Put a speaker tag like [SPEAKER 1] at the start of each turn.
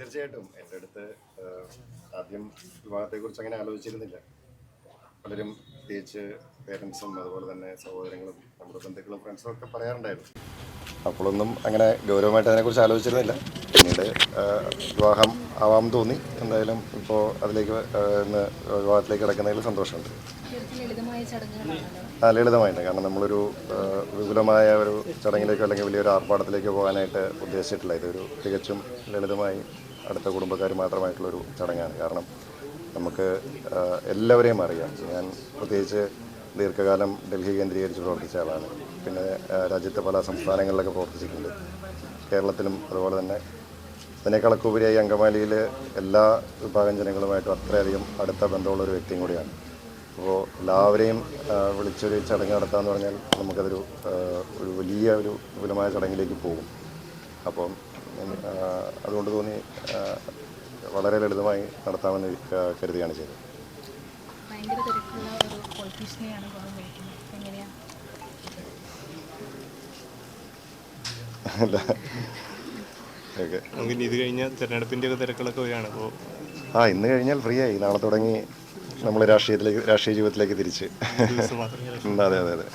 [SPEAKER 1] തീർച്ചയായിട്ടും. എന്റെ അടുത്ത് ആദ്യം ആദ്യം വിവാഹത്തെക്കുറിച്ച് അങ്ങനെ ആലോചിച്ചിരുന്നില്ല. പലരും പ്രത്യേകിച്ച് പേരൻസും അതുപോലെ തന്നെ സഹോദരങ്ങളും നമ്മുടെ ബന്ധുക്കളും ഫ്രണ്ട്സും ഒക്കെ പറയാറുണ്ടായിരുന്നു. അപ്പോഴൊന്നും അങ്ങനെ ഗൗരവമായിട്ട് അതിനെക്കുറിച്ച് ആലോചിച്ചിരുന്നില്ല. പിന്നീട് വിവാഹം ആവാം തോന്നി. എന്തായാലും ഇപ്പോൾ അതിലേക്ക് ഇന്ന് വിവാഹത്തിലേക്ക് കിടക്കുന്നതിൽ സന്തോഷമുണ്ട്. ആ ലളിതമായിട്ട്. കാരണം നമ്മളൊരു വിപുലമായ ഒരു ചടങ്ങിലേക്കോ അല്ലെങ്കിൽ വലിയൊരു ആർഭാടത്തിലേക്കോ പോകാനായിട്ട് ഉദ്ദേശിച്ചിട്ടില്ല. ഇതൊരു തികച്ചും ലളിതമായി അടുത്ത കുടുംബക്കാർ മാത്രമായിട്ടുള്ളൊരു ചടങ്ങാണ്. കാരണം നമുക്ക് എല്ലാവരെയും അറിയാം. ഞാൻ പ്രത്യേകിച്ച് ദീർഘകാലം ഡൽഹി കേന്ദ്രീകരിച്ച് പ്രവർത്തിച്ച ആളാണ്. പിന്നെ രാജ്യത്തെ പല സംസ്ഥാനങ്ങളിലൊക്കെ പ്രവർത്തിച്ചിട്ടുണ്ട്. കേരളത്തിലും അതുപോലെ തന്നെ അതിനേക്കാളൊക്കെ ഉപരിയായി അങ്കമാലിയിൽ എല്ലാ വിഭാഗം ജനങ്ങളുമായിട്ടും അത്രയധികം അടുത്ത ബന്ധമുള്ള ഒരു വ്യക്തിയും കൂടിയാണ്. അപ്പോൾ എല്ലാവരെയും വിളിച്ചൊരു ചടങ്ങ് നടത്താമെന്ന് പറഞ്ഞാൽ നമുക്കതൊരു ഒരു വലിയ ഒരു വിപുലമായ ചടങ്ങിലേക്ക് പോകും. അപ്പം അതുകൊണ്ട് തോന്നി വളരെ ലളിതമായി നടത്താമെന്ന് കരുതിയാണ് കരുതുകയാണ് ചെയ്തത്. അല്ല.
[SPEAKER 2] നമുക്ക് ഇത് കഴിഞ്ഞ ഒക്കെ തിരക്കുകളൊക്കെ വരികയാണ്. അപ്പോൾ
[SPEAKER 1] ആ ഇന്ന് കഴിഞ്ഞാൽ ഫ്രീ ആയി. നാളെ തുടങ്ങി നമ്മൾ രാഷ്ട്രീയത്തിലേക്ക് രാഷ്ട്രീയ ജീവിതത്തിലേക്ക് തിരിച്ച്. അതെ അതെ അതെ.